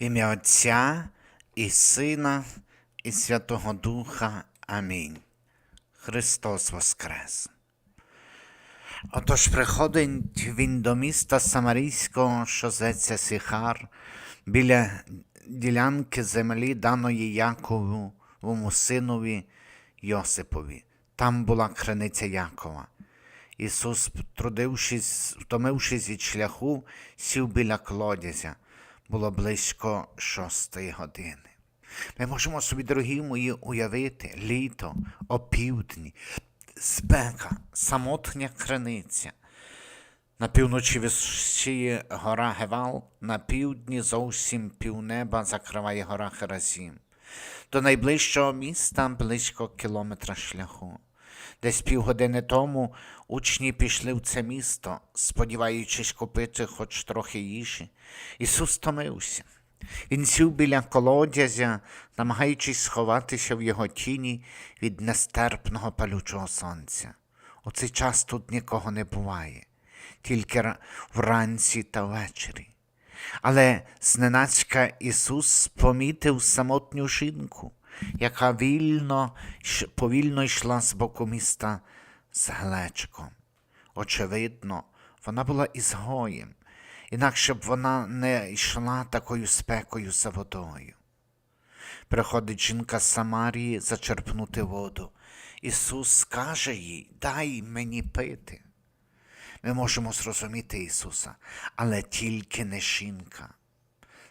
В ім'я Отця і Сина, і Святого Духа. Амінь. Христос Воскрес. Отож приходить він до міста Самарійського, що зветься Сихар, біля ділянки землі, даної Яковому синові Йосипові. Там була криниця Якова. Ісус, трудившись, втомившись від шляху, сів біля колодязя. Було близько шостої години. Ми можемо собі, дорогі мої, уявити літо, опівдні, спека, самотня криниця. На півночі висіє гора Гевал, на півдні зовсім півнеба закриває гора Херазім. До найближчого міста близько кілометра шляху. Десь півгодини тому учні пішли в це місто, сподіваючись купити хоч трохи їжі. Ісус стомився. Він сів біля колодязя, намагаючись сховатися в його тіні від нестерпного палючого сонця. У цей час тут нікого не буває, тільки вранці та ввечері. Але зненацька Ісус помітив самотню жінку, яка вільно, повільно йшла з боку міста з глечком. Очевидно, вона була ізгоєм, інакше б вона не йшла такою спекою за водою. Приходить жінка з Самарії зачерпнути воду. Ісус каже їй, дай мені пити. Ми можемо зрозуміти Ісуса, але тільки не жінка.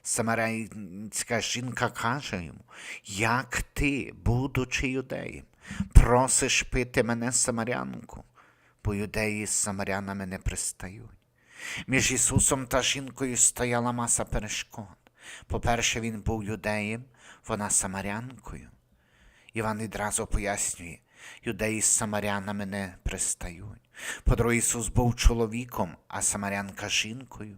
Самарянська жінка каже йому, як ти, будучи юдеєм, просиш пити мене самарянку, бо юдеї з самарянами не пристають. Між Ісусом та жінкою стояла маса перешкод. По-перше, він був юдеєм, вона самарянкою. Іван відразу пояснює, юдеї з самарянами не пристають. По-друге, Ісус був чоловіком, а самарянка жінкою.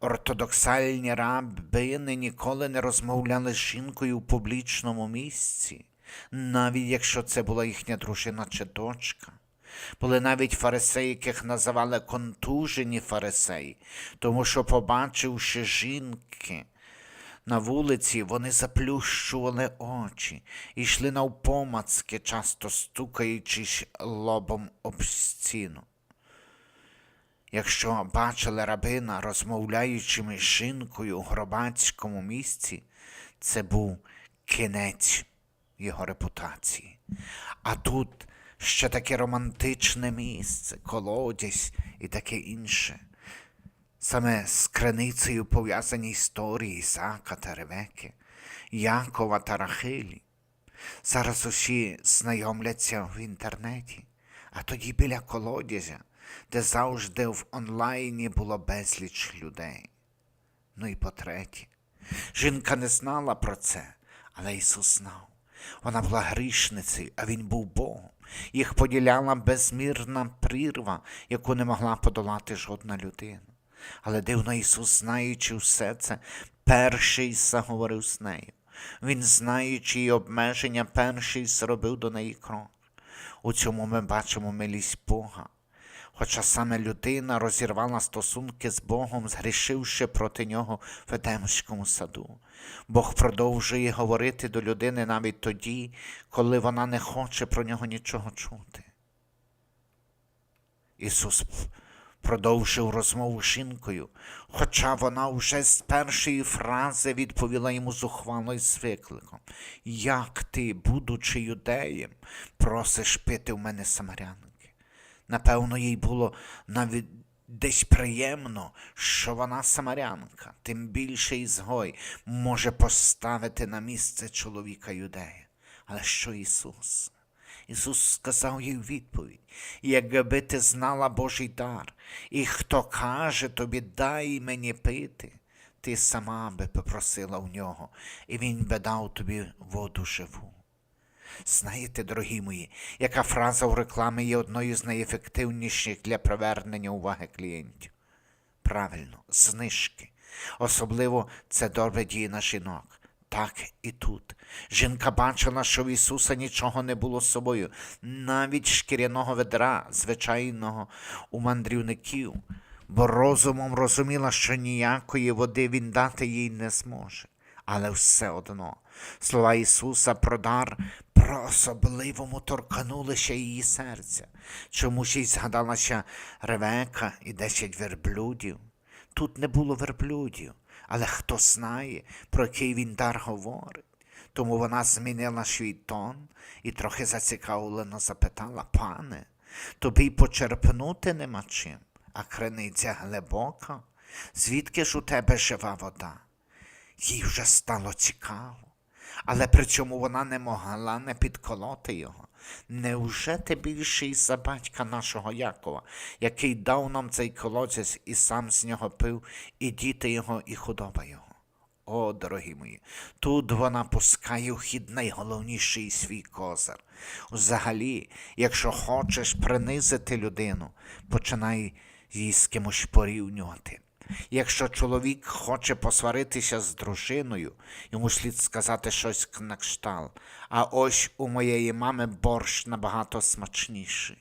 Ортодоксальні рабини ніколи не розмовляли з жінкою у публічному місці, навіть якщо це була їхня дружина чи дочка. Були навіть фарисеї, яких називали контужені фарисеї, тому що, побачивши жінки на вулиці, вони заплющували очі йшли навпомацки, часто стукаючись лобом об стіну. Якщо бачили рабина, розмовляючими з жінкою у гробацькому місці, це був кінець його репутації. А тут ще таке романтичне місце, колодязь і таке інше. Саме з криницею пов'язані історії Ісака та Ревеки, Якова та Рахилі. Зараз усі знайомляться в інтернеті, а тоді біля колодязя, де завжди в онлайні було безліч людей. Ну і по-третє, жінка не знала про це, але Ісус знав. Вона була грішницею, а Він був Богом. Їх поділяла безмірна прірва, яку не могла подолати жодна людина. Але дивно Ісус, знаючи все це, перший заговорив з нею. Він, знаючи її обмеження, перший зробив до неї крок. У цьому ми бачимо милість Бога. Хоча саме людина розірвала стосунки з Богом, згрішивши проти нього в Едемському саду. Бог продовжує говорити до людини навіть тоді, коли вона не хоче про нього нічого чути. Ісус продовжив розмову з жінкою, хоча вона вже з першої фрази відповіла йому зухвало й з. Як ти, будучи юдеєм, просиш пити в мене самарянки? Напевно, їй було навіть десь приємно, що вона самарянка, тим більше ізгой може поставити на місце чоловіка юдея. Але що Ісус? Ісус сказав їй у відповідь, якби ти знала Божий дар, і хто каже тобі, дай мені пити, ти сама би попросила в нього, і він би дав тобі воду живу. Знаєте, дорогі мої, яка фраза в рекламі є одною з найефективніших для привернення уваги клієнтів? Правильно, знижки. Особливо це добре діє на жінок. Так і тут. Жінка бачила, що в Ісуса нічого не було з собою, навіть шкіряного ведра, звичайного у мандрівників. бо розумом розуміла, що ніякої води він дати їй не зможе. Але все одно слова Ісуса про дар по-особливому торкнулися її серця. Чому ж їй згадалася Ревека і десять верблюдів? Тут не було верблюдів, але хто знає, про який він дар говорить. Тому вона змінила свій тон і трохи зацікавлено запитала, пане, тобі й почерпнути нема чим, а криниця глибока, звідки ж у тебе жива вода? Їй вже стало цікаво, але при цьому вона не могла не підколоти його. Невже ти більший за батька нашого Якова, який дав нам цей колодязь і сам з нього пив, і діти його, і худоба його? О, дорогі мої, тут вона пускає у хід найголовніший свій козир. Взагалі, якщо хочеш принизити людину, починай її з кимось порівнювати. Якщо чоловік хоче посваритися з дружиною, йому слід сказати щось на кшталт. А ось у моєї мами борщ набагато смачніший.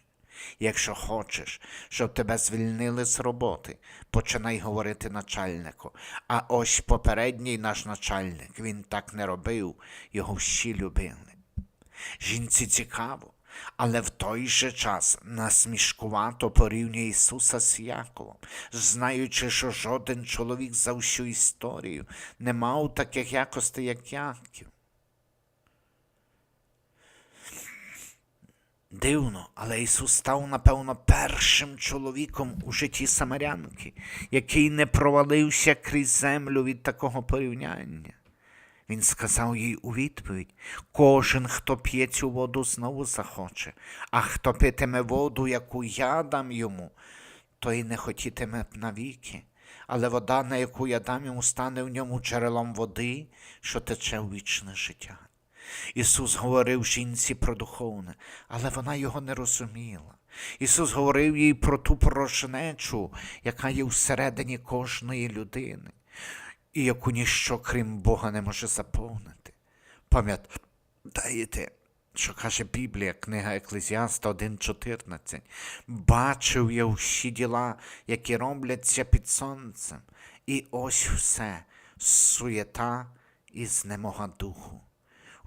Якщо хочеш, щоб тебе звільнили з роботи, починай говорити начальнику. А ось попередній наш начальник, він так не робив, його всі любили. Жінці цікаво, але в той же час насмішкувато порівнює Ісуса з Яковом, знаючи, що жоден чоловік за всю історію не мав таких якостей, як Яків. Дивно, але Ісус став, напевно, першим чоловіком у житті Самарянки, який не провалився крізь землю від такого порівняння. Він сказав їй у відповідь: кожен, хто п'є цю воду, знову захоче, а хто питиме воду, яку я дам йому, той не хотітиме навіки. Але вода, на яку я дам йому, стане в ньому джерелом води, що тече у вічне життя. Ісус говорив жінці про духовне, але вона його не розуміла. Ісус говорив їй про ту порожнечу, яка є всередині кожної людини, і яку ніщо, крім Бога, не може заповнити. Пам'ятаєте, що каже Біблія, книга Еклезіаста 1.14. Бачив я всі діла, які робляться під сонцем, і ось все суєта і знемога духу.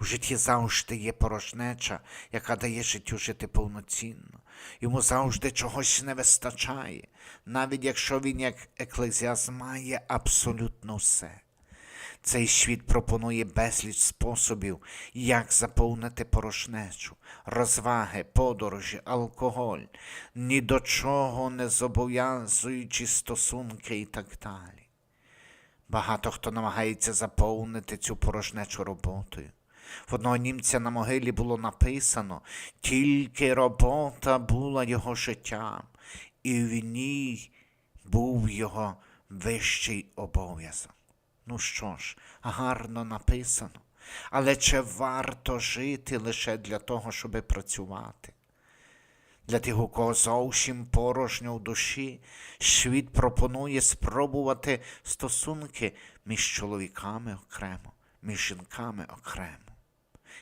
У житті завжди є порожнеча, яка дає життю жити повноцінно. Йому завжди чогось не вистачає, навіть якщо він, як еклезіас, має абсолютно все. Цей світ пропонує безліч способів, як заповнити порожнечу, розваги, подорожі, алкоголь, ні до чого не зобов'язуючи стосунки і так далі. Багато хто намагається заповнити цю порожнечу роботою. В одного німця на могилі було написано, тільки робота була його життям, і в ній був його вищий обов'язок. Ну що ж, гарно написано, але чи варто жити лише для того, щоб працювати? Для тих, у кого зовсім порожньо в душі, світ пропонує спробувати стосунки між чоловіками окремо, між жінками окремо.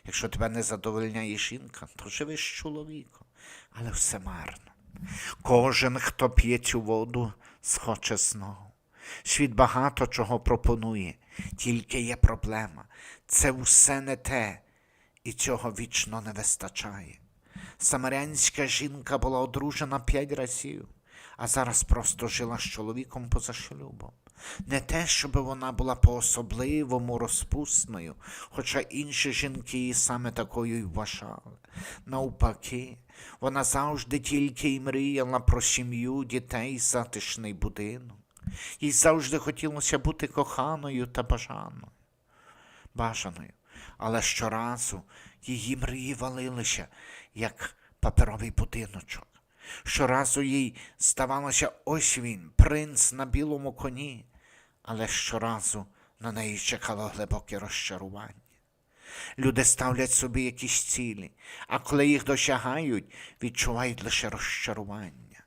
Якщо тебе не задовольняє жінка, то живи з чоловіком, але все марно. Кожен, хто п'є цю воду, схоче знову. Світ багато чого пропонує, тільки є проблема. Це все не те, і цього вічно не вистачає. Самарянська жінка була одружена п'ять разів, а зараз просто жила з чоловіком поза шлюбом. Не те, щоб вона була по-особливому розпусною, хоча інші жінки її саме такою й вважали. Навпаки, вона завжди тільки й мріяла про сім'ю, дітей, затишний будинок. Їй завжди хотілося бути коханою та бажаною. бажаною. Але щоразу її мрії валилися, як паперовий будиночок. Щоразу їй здавалося, ось він, принц на білому коні, але щоразу на неї чекало глибоке розчарування. Люди ставлять собі якісь цілі, а коли їх досягають, відчувають лише розчарування.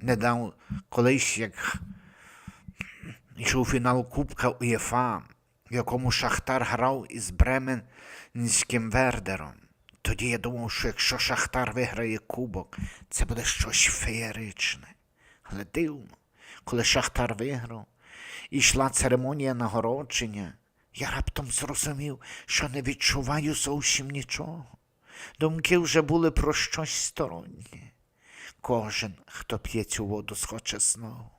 Недавно колись, як йшов фінал Кубка УЄФА, в якому Шахтар грав із Бременським Вердером, Тоді я думав, що якщо Шахтар виграє кубок, це буде щось феєричне. Але дивно, коли Шахтар виграв, і йшла церемонія нагородження, я раптом зрозумів, що не відчуваю зовсім нічого. Думки вже були про щось стороннє. Кожен, хто п'є цю воду, схоче знову.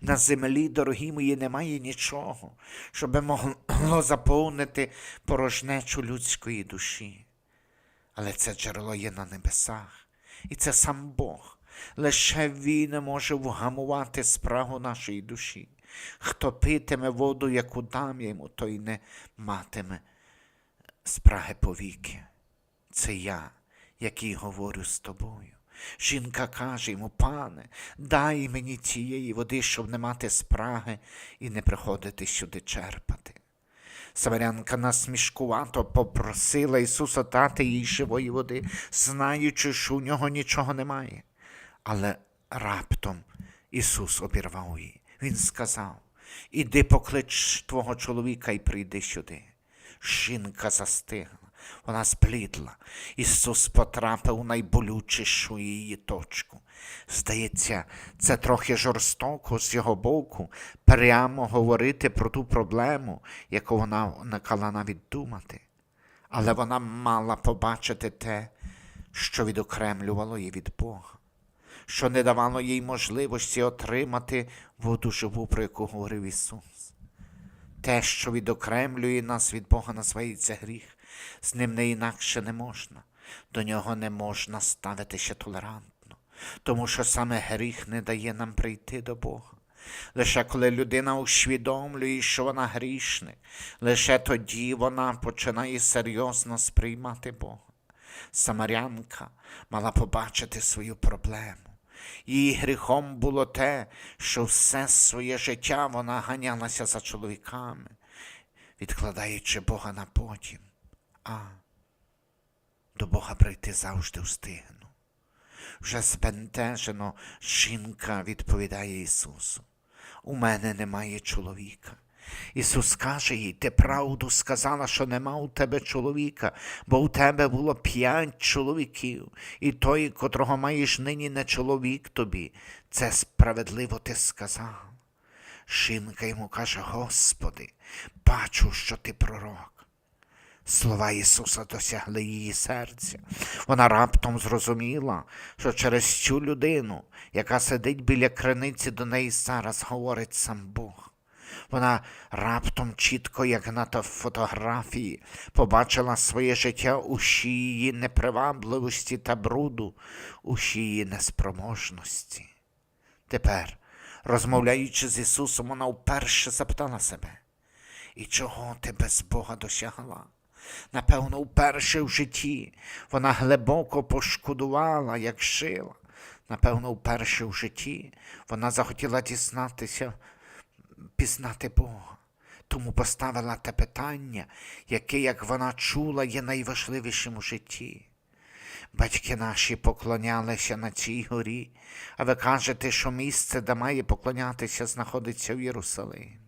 На землі, дорогі мої, немає нічого, щоб могло заповнити порожнечу людської душі. Але це джерело є на небесах, і це сам Бог. Лише Він може вгамувати спрагу нашої душі. Хто питиме воду, яку дам йому, той не матиме спраги повіки. Це я, який говорю з тобою. Жінка каже йому, пане, дай мені цієї води, щоб не мати спраги і не приходити сюди черпати. Самарянка насмішкувато попросила Ісуса дати їй живої води, знаючи, що у нього нічого немає. Але раптом Ісус обірвав її. Він сказав: Іди поклич твого чоловіка і прийди сюди. Жінка застигла, вона сплідла. Ісус потрапив у найболючішу її точку. Здається, це трохи жорстоко з його боку прямо говорити про ту проблему, яку вона накала навіть думати. Але вона мала побачити те, що відокремлювало її від Бога, що не давало їй можливості отримати воду живу, про яку говорив Ісус. Те, що відокремлює нас від Бога, називається гріх. З ним не інакше не можна. До нього не можна ставитися толерантно, тому що саме гріх не дає нам прийти до Бога. Лише коли людина усвідомлює, що вона грішник, лише тоді вона починає серйозно сприймати Бога. Самарянка мала побачити свою проблему. Її гріхом було те, що все своє життя вона ганялася за чоловіками, відкладаючи Бога на потім. А до Бога прийти завжди встигну. Вже збентежено жінка відповідає Ісусу. У мене немає чоловіка. Ісус каже їй, ти правду сказала, що нема у тебе чоловіка, бо у тебе було п'ять чоловіків, і той, котрого маєш нині не чоловік тобі, це справедливо ти сказав. Жінка йому каже, Господи, бачу, що ти пророк. Слова Ісуса досягли її серця. Вона раптом зрозуміла, що через цю людину, яка сидить біля криниці, до неї зараз говорить сам Бог. Вона раптом чітко, як на фотографії, побачила своє життя у її непривабливості та бруду, у її неспроможності. Тепер, розмовляючи з Ісусом, вона вперше запитала себе, і чого ти без Бога досягла? Напевно, вперше в житті вона глибоко пошкодувала, як жила. Напевно, вперше в житті вона захотіла дізнатися, пізнати Бога. Тому поставила те питання, яке, як вона чула, є найважливішим у житті. Батьки наші поклонялися на цій горі, а ви кажете, що місце, де має поклонятися, знаходиться в Єрусалимі.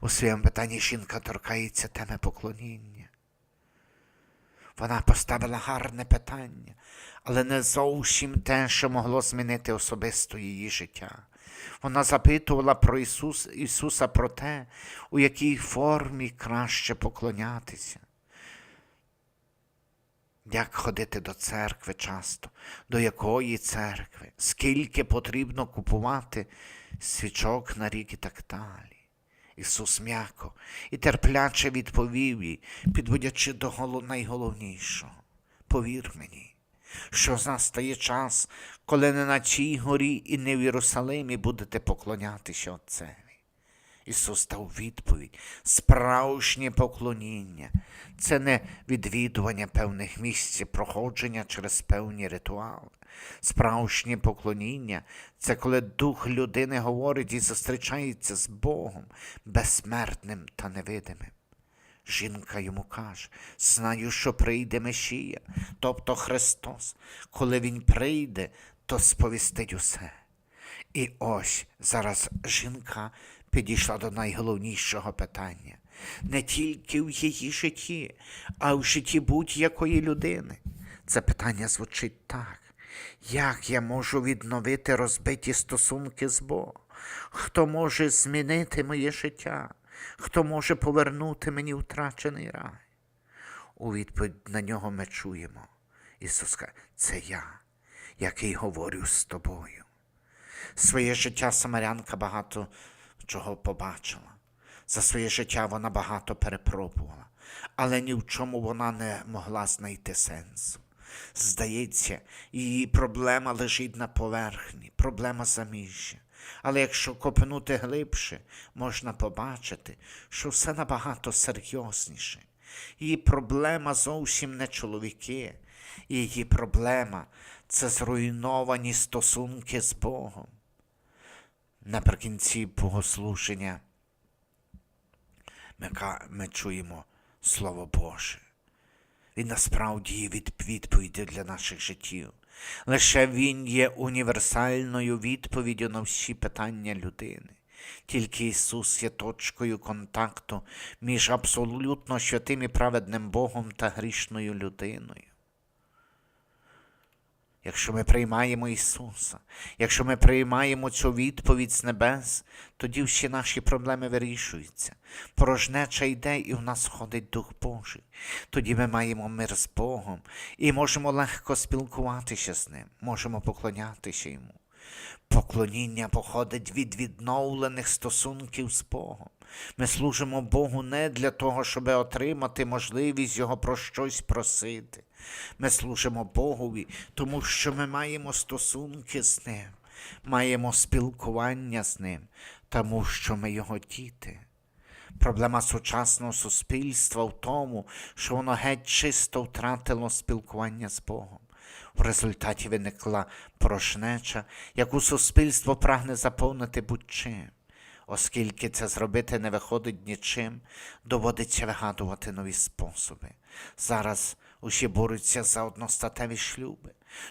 У своєму питанні жінка торкається теми поклоніння. Вона поставила гарне питання, але не зовсім те, що могло змінити особисто її життя. Вона запитувала про Ісус, Ісуса про те, у якій формі краще поклонятися. Як ходити до церкви часто, до якої церкви, скільки потрібно купувати свічок на рік і так далі. Ісус м'яко і терпляче відповів їй, підводячи до найголовнішого. Повір мені, що настає час, коли не на цій горі і не в Єрусалимі будете поклонятися Отцеві. Ісус дав відповідь, справжнє поклоніння це не відвідування певних місць, проходження через певні ритуали. Справжнє поклоніння це коли дух людини говорить і зустрічається з Богом, безсмертним та невидимим. Жінка йому каже, знаю, що прийде Месія, тобто Христос. Коли Він прийде, то сповістить усе. І ось зараз жінка підійшла до найголовнішого питання не тільки в її житті, а в житті будь-якої людини. Це питання звучить так. Як я можу відновити розбиті стосунки з Богом? Хто може змінити моє життя? Хто може повернути мені втрачений рай? У відповідь на нього ми чуємо. Ісус каже, це я, який говорю з тобою. Своє життя Самарянка багато чого побачила. За своє життя вона багато перепробувала, але ні в чому вона не могла знайти сенсу. Здається, її проблема лежить на поверхні, проблема заміжжя. Але якщо копнути глибше, можна побачити, що все набагато серйозніше. Її проблема зовсім не чоловіки, її проблема це зруйновані стосунки з Богом. Наприкінці богослуження ми, чуємо Слово Боже. Він насправді є від, для наших життів. Лише Він є універсальною відповіддю на всі питання людини. Тільки Ісус є точкою контакту між абсолютно святим і праведним Богом та грішною людиною. Якщо ми приймаємо Ісуса, якщо ми приймаємо цю відповідь з небес, тоді всі наші проблеми вирішуються. Порожнеча йде і в нас входить Дух Божий. Тоді ми маємо мир з Богом і можемо легко спілкуватися з Ним, можемо поклонятися Йому. Поклоніння походить від відновлених стосунків з Богом. Ми служимо Богу не для того, щоб отримати можливість Його про щось просити. Ми служимо Богові, тому що ми маємо стосунки з Ним, маємо спілкування з Ним, тому що ми Його діти. Проблема сучасного суспільства в тому, що воно геть чисто втратило спілкування з Богом. В результаті виникла порожнеча, яку суспільство прагне заповнити будь-чим. Оскільки це зробити не виходить нічим, доводиться вигадувати нові способи. Зараз усі борються за одностатеві шлюби.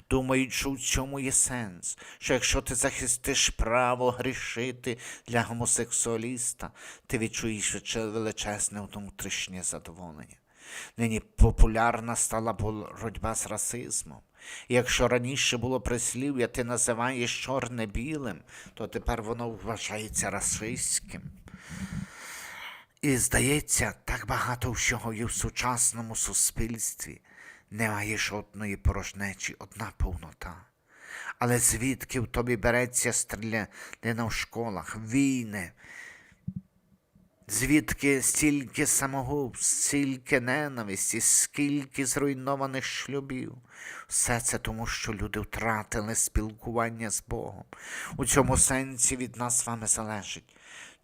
Думають, що в цьому є сенс, що якщо ти захистиш право грішити для гомосексуаліста, ти відчуєш величезне внутрішнє задоволення. Нині популярна стала боротьба з расизмом. І якщо раніше було прислів'я, ти називаєш чорне білим, то тепер воно вважається расистським. І здається, так багато всього є в сучасному суспільстві. Немає жодної порожнечі, одна повнота. Але звідки в тобі береться стрілянина в школах, війни, Звідки стільки самогубств, стільки ненависті, скільки зруйнованих шлюбів. Все це тому, що люди втратили спілкування з Богом. У цьому сенсі від нас з вами залежить,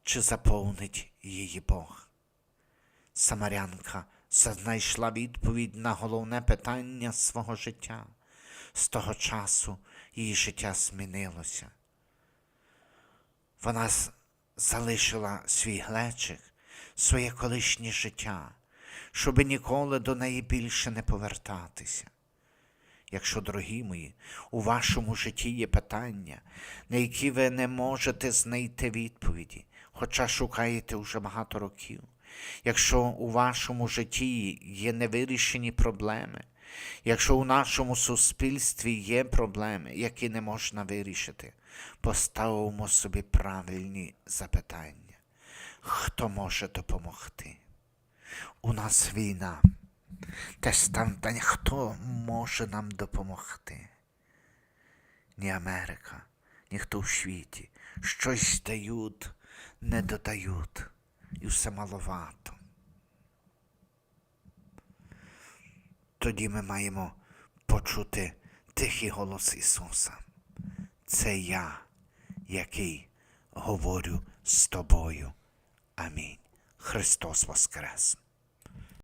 чи заповнить її Бог. Самарянка знайшла відповідь на головне питання свого життя. З того часу її життя змінилося. Вона залишила свій глечик, своє колишнє життя, щоби ніколи до неї більше не повертатися. Якщо, дорогі мої, у вашому житті є питання, на які ви не можете знайти відповіді, хоча шукаєте вже багато років, якщо у вашому житті є невирішені проблеми, якщо у нашому суспільстві є проблеми, які не можна вирішити, поставимо собі правильні запитання. Хто може допомогти? У нас війна. Те стане, хто може нам допомогти? Ні Америка, ніхто в світі. Щось дають, не додають, і все маловато. Тоді ми маємо почути тихий голос Ісуса. Це я, який говорю з тобою. Амінь. Христос Воскрес!